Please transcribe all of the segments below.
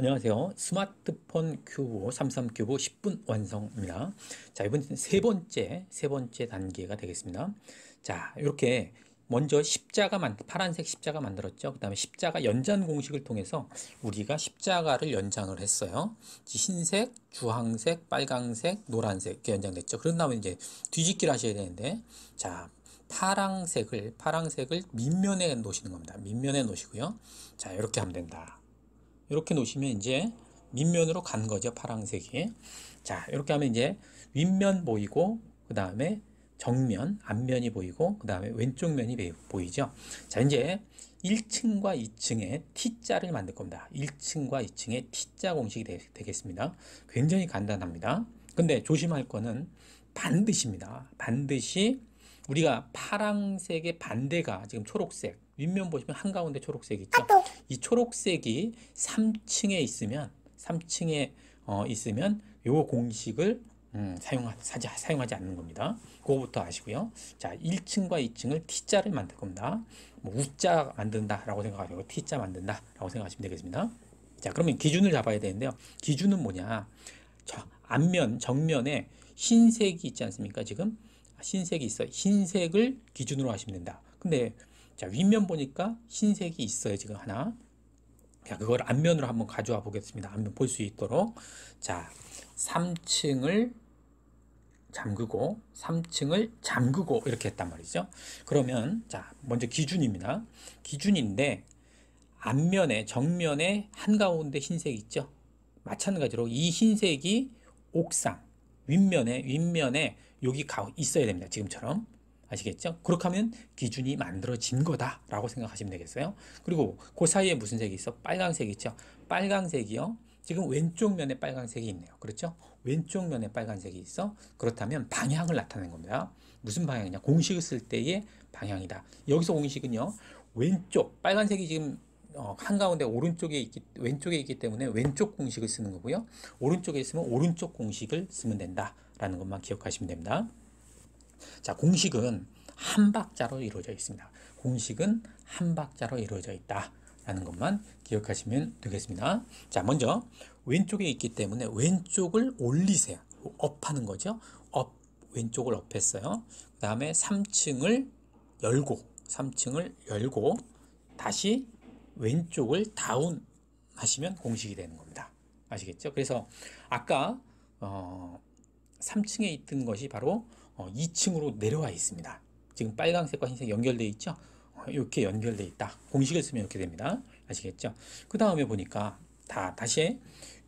안녕하세요. 스마트폰 큐브 33 큐브 10분 완성입니다. 자, 이번 세 번째 세 번째 단계가 되겠습니다. 자, 이렇게 먼저 십자가 만 파란색 십자가 만들었죠. 그다음에 십자가 연장 공식을 통해서 우리가 십자가를 연장을 했어요. 흰색, 주황색, 빨강색, 노란색 이렇게 연장됐죠. 그런 다음에 이제 뒤집기를 하셔야 되는데 자, 파랑색을 파랑색을 밑면에 놓으시는 겁니다. 밑면에 놓으시고요. 자, 이렇게 하면 된다. 이렇게 놓으시면 이제 밑면으로 간 거죠. 파랑색이. 자, 이렇게 하면 이제 윗면 보이고 그 다음에 정면, 앞면이 보이고 그 다음에 왼쪽 면이 보이죠. 자, 이제 1층과 2층에 T자를 만들 겁니다. 1층과 2층에 T자 공식이 되, 겠습니다 굉장히 간단합니다. 근데 조심할 거는 반드시입니다. 반드시 우리가 파랑색의 반대가 지금 초록색 윗면 보시면 한가운데 초록색 있죠 이 초록색이 3층에 있으면 3층에 어, 있으면 요 공식을 음, 사용하지, 사용하지 않는 겁니다. 그거부터 아시고요. 자, 1층과 2층을 T자를 만들 겁니다. 뭐 U자 만든다라고 생각하시고 T자 만든다라고 생각하시면 되겠습니다. 자, 그러면 기준을 잡아야 되는데요. 기준은 뭐냐? 저 앞면, 정면에 흰색이 있지 않습니까? 지금 흰색이 있어요. 흰색을 기준으로 하시면 된다. 근데 자 윗면 보니까 흰색이 있어요. 지금 하나. 자 그걸 앞면으로 한번 가져와 보겠습니다. 앞면 볼 수 있도록 자 3층을 잠그고 3층을 잠그고 이렇게 했단 말이죠. 그러면 자 먼저 기준입니다. 기준인데 앞면에 정면에 한가운데 흰색 있죠. 마찬가지로 이 흰색이 옥상 윗면에 윗면에 여기 가 있어야 됩니다. 지금처럼 아시겠죠? 그렇게 하면 기준이 만들어진 거다라고 생각하시면 되겠어요. 그리고 그 사이에 무슨 색이 있어? 빨강색 있죠? 빨강색이요. 지금 왼쪽 면에 빨간색이 있네요. 그렇죠? 왼쪽 면에 빨간색이 있어. 그렇다면 방향을 나타내는 겁니다. 무슨 방향이냐? 공식을 쓸 때의 방향이다. 여기서 공식은요. 왼쪽 빨간색이 지금 어, 한가운데 오른쪽에 있기, 왼쪽에 있기 때문에 왼쪽 공식을 쓰는 거고요. 오른쪽에 있으면 오른쪽 공식을 쓰면 된다라는 것만 기억하시면 됩니다. 자, 공식은 한 박자로 이루어져 있습니다. 공식은 한 박자로 이루어져 있다. 라는 것만 기억하시면 되겠습니다. 자, 먼저 왼쪽에 있기 때문에 왼쪽을 올리세요. 업하는 거죠. 업, 왼쪽을 업했어요. 그 다음에 3층을 열고, 3층을 열고, 다시 왼쪽을 다운 하시면 공식이 되는 겁니다. 아시겠죠? 그래서 아까 어, 3층에 있던 것이 바로 어, 2층으로 내려와 있습니다. 지금 빨강색과 흰색 연결되어 있죠? 어, 이렇게 연결되어 있다. 공식을 쓰면 이렇게 됩니다. 아시겠죠? 그 다음에 보니까 다 다시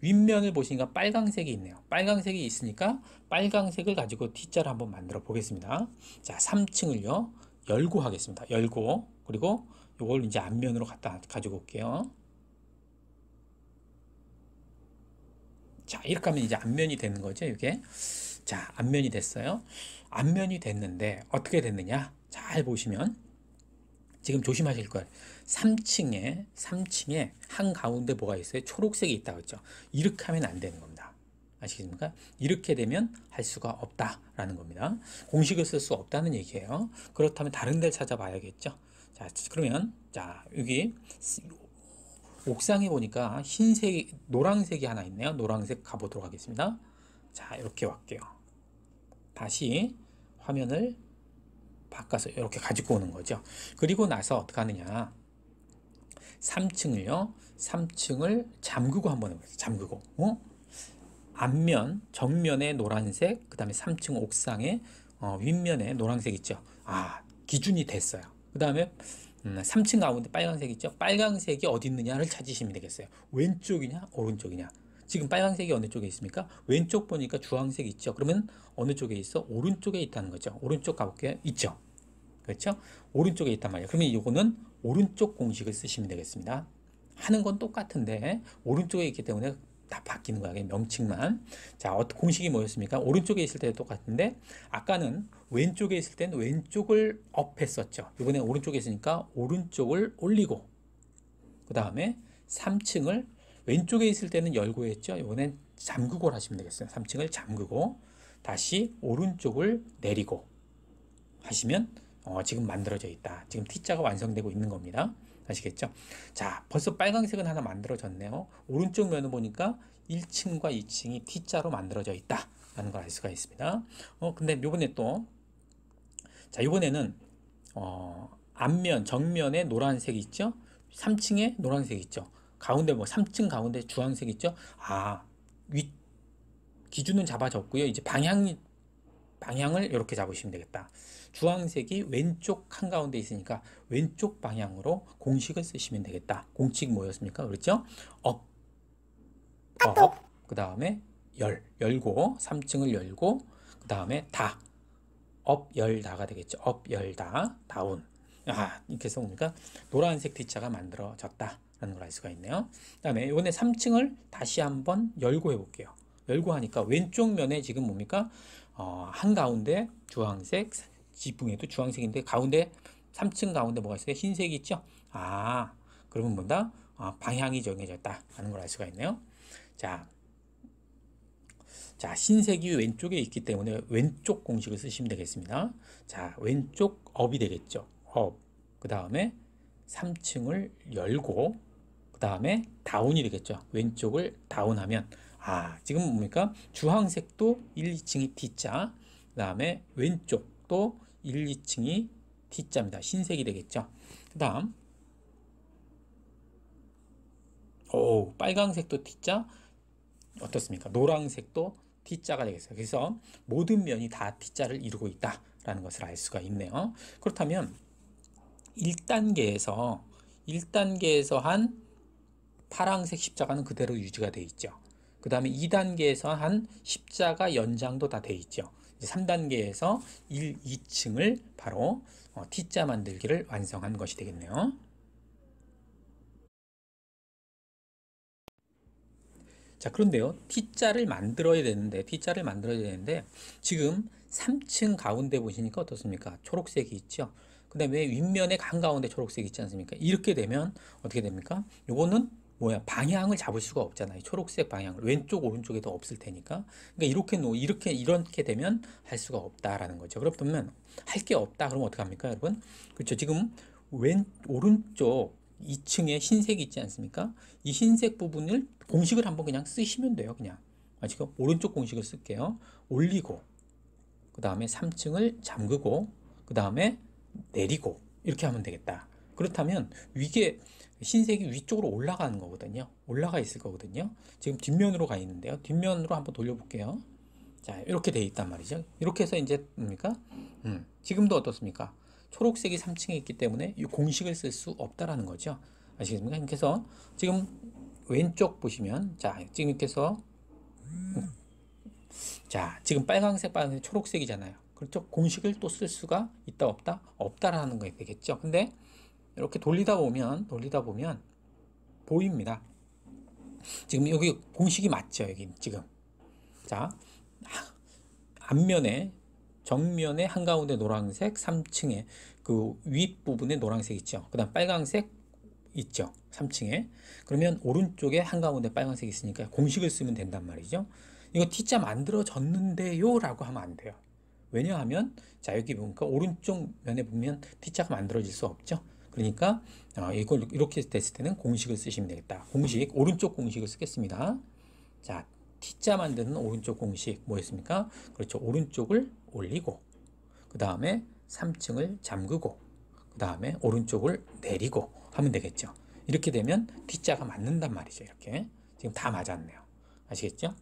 윗면을 보시니까 빨강색이 있네요. 빨강색이 있으니까 빨강색을 가지고 T자를 한번 만들어 보겠습니다. 자, 3층을요. 열고 하겠습니다. 열고 그리고 이걸 이제 앞면으로 갖다 가지고 올게요. 자, 이렇게 하면 이제 앞면이 되는 거죠, 이게. 자, 앞면이 됐어요. 앞면이 됐는데 어떻게 됐느냐? 잘 보시면 지금 조심하실 거예요. 3층에 3층에 한 가운데 뭐가 있어요? 초록색이 있다 그랬죠. 이렇게 하면 안 되는 겁니다. 아시겠습니까? 이렇게 되면 할 수가 없다라는 겁니다. 공식을 쓸 수 없다는 얘기예요. 그렇다면 다른 데를 찾아봐야겠죠. 자, 그러면 자, 여기 옥상에 보니까 흰색, 노란색이 하나 있네요. 노란색 가보도록 하겠습니다. 자, 이렇게 왔게요. 다시 화면을 바꿔서 이렇게 가지고 오는 거죠. 그리고 나서 어떻게 하느냐. 3층을요. 3층을 잠그고 한번 해보세요. 잠그고. 어? 앞면, 정면에 노란색, 그 다음에 3층 옥상에 어, 윗면에 노란색 있죠. 아, 기준이 됐어요. 그 다음에 음, 3층 가운데 빨간색 있죠. 빨간색이 어디 있느냐를 찾으시면 되겠어요. 왼쪽이냐, 오른쪽이냐. 지금 빨간색이 어느 쪽에 있습니까? 왼쪽 보니까 주황색 있죠. 그러면 어느 쪽에 있어? 오른쪽에 있다는 거죠. 오른쪽 가볼게요. 있죠. 그렇죠? 오른쪽에 있단 말이에요. 그러면 이거는 오른쪽 공식을 쓰시면 되겠습니다. 하는 건 똑같은데 오른쪽에 있기 때문에 다 바뀌는 거야. 명칭만. 자, 어떤 공식이 뭐였습니까? 오른쪽에 있을 때도 똑같은데 아까는 왼쪽에 있을 때는 왼쪽을 업했었죠. 이번에 오른쪽에 있으니까 오른쪽을 올리고 그 다음에 3층을 왼쪽에 있을 때는 열고 했죠. 이번엔 잠그고 하시면 되겠어요. 3층을 잠그고 다시 오른쪽을 내리고 하시면 어, 지금 만들어져 있다. 지금 T자가 완성되고 있는 겁니다. 아시겠죠? 자, 벌써 빨강색은 하나 만들어졌네요. 오른쪽 면을 보니까 1층과 2층이 T자로 만들어져 있다 라는 걸 알 수가 있습니다. 어, 근데 요번에 또, 자, 요번에는, 어, 앞면, 정면에 노란색 있죠? 3층에 노란색 있죠? 가운데 뭐 3층 가운데 주황색 있죠? 아, 위, 기준은 잡아졌고요. 이제 방향, 방향을 이렇게 잡으시면 되겠다. 주황색이 왼쪽 한가운데 있으니까 왼쪽 방향으로 공식을 쓰시면 되겠다. 공식 뭐였습니까? 그렇죠? 업, 업, 그 다음에 열, 열고, 3층을 열고, 그 다음에 다, 업, 열 다가 되겠죠. 업, 열 다, 다운. 아, 이렇게 해서 뭡니까? 노란색 T자가 만들어졌다 라는 걸 알 수가 있네요. 그 다음에 이번에 3층을 다시 한번 열고 해볼게요. 열고 하니까 왼쪽 면에 지금 뭡니까? 어, 한가운데 주황색, 지붕에도 주황색인데 가운데 3층 가운데 뭐가 있어요? 흰색이 있죠? 아, 그러면 뭐다? 아, 방향이 정해졌다 하는 걸 알 수가 있네요. 자, 자, 흰색이 왼쪽에 있기 때문에 왼쪽 공식을 쓰시면 되겠습니다. 자, 왼쪽 업이 되겠죠. 업. 그 다음에 3층을 열고, 그 다음에 다운이 되겠죠. 왼쪽을 다운하면, 아, 지금 뭡니까? 주황색도 1, 2층이 T자, 그 다음에 왼쪽도 1, 2층이 T자입니다. 흰색이 되겠죠. 그 다음, 오, 빨강색도 T자, 어떻습니까? 노란색도 T자가 되겠어요. 그래서 모든 면이 다 T자를 이루고 있다라는 것을 알 수가 있네요. 그렇다면 1단계에서 1단계에서 한 파랑색 십자가는 그대로 유지가 되어 있죠. 그 다음에 2단계에서 한 십자가 연장도 다 되어 있죠. 3단계에서 1, 2층을 바로 어, T자 만들기를 완성한 것이 되겠네요. 자, 그런데요. T자를 만들어야 되는데, T자를 만들어야 되는데, 지금 3층 가운데 보시니까 어떻습니까? 초록색이 있죠? 그 다음에 윗면에 한가운데 초록색이 있지 않습니까? 이렇게 되면 어떻게 됩니까? 요거는 뭐야? 방향을 잡을 수가 없잖아요. 초록색 방향을. 왼쪽, 오른쪽에도 없을 테니까. 그러니까 이렇게 놓, 이렇게, 이렇게 되면 할 수가 없다라는 거죠. 그렇다면 할 게 없다. 그러면 어떡합니까, 여러분? 그렇죠. 지금 왼, 오른쪽 2층에 흰색이 있지 않습니까? 이 흰색 부분을 공식을 한번 그냥 쓰시면 돼요. 그냥. 아, 지금 오른쪽 공식을 쓸게요. 올리고, 그 다음에 3층을 잠그고, 그 다음에 내리고, 이렇게 하면 되겠다. 그렇다면 위에 흰색이 위쪽으로 올라가는 거거든요. 올라가 있을 거거든요. 지금 뒷면으로 가 있는데요. 뒷면으로 한번 돌려볼게요. 자, 이렇게 돼 있단 말이죠. 이렇게 해서 이제 뭡니까? 음, 지금도 어떻습니까? 초록색이 3층에 있기 때문에 이 공식을 쓸 수 없다라는 거죠. 아시겠습니까? 그래서 지금 왼쪽 보시면 자, 지금 이렇게 해서 음, 자, 지금 빨강색, 빨강색, 초록색이잖아요. 그렇죠? 공식을 또 쓸 수가 있다 없다? 없다라는 거 되겠죠. 근데 이렇게 돌리다 보면 돌리다 보면 보입니다. 지금 여기 공식이 맞죠? 여기 지금 자 앞면에 정면에 한가운데 노란색 3층에 그 윗부분에 노란색 있죠. 그 다음 빨강색 있죠. 3층에. 그러면 오른쪽에 한가운데 빨간색 있으니까 공식을 쓰면 된단 말이죠. 이거 T자 만들어졌는데요 라고 하면 안 돼요. 왜냐하면 자 여기 보니까 오른쪽 면에 보면 T자가 만들어질 수 없죠. 그러니까 어, 이걸 이렇게 됐을 때는 공식을 쓰시면 되겠다. 공식 오른쪽 공식을 쓰겠습니다. 자 T자 만드는 오른쪽 공식 뭐였습니까? 그렇죠. 오른쪽을 올리고 그 다음에 3층을 잠그고 그 다음에 오른쪽을 내리고 하면 되겠죠. 이렇게 되면 T자가 맞는단 말이죠. 이렇게 지금 다 맞았네요. 아시겠죠?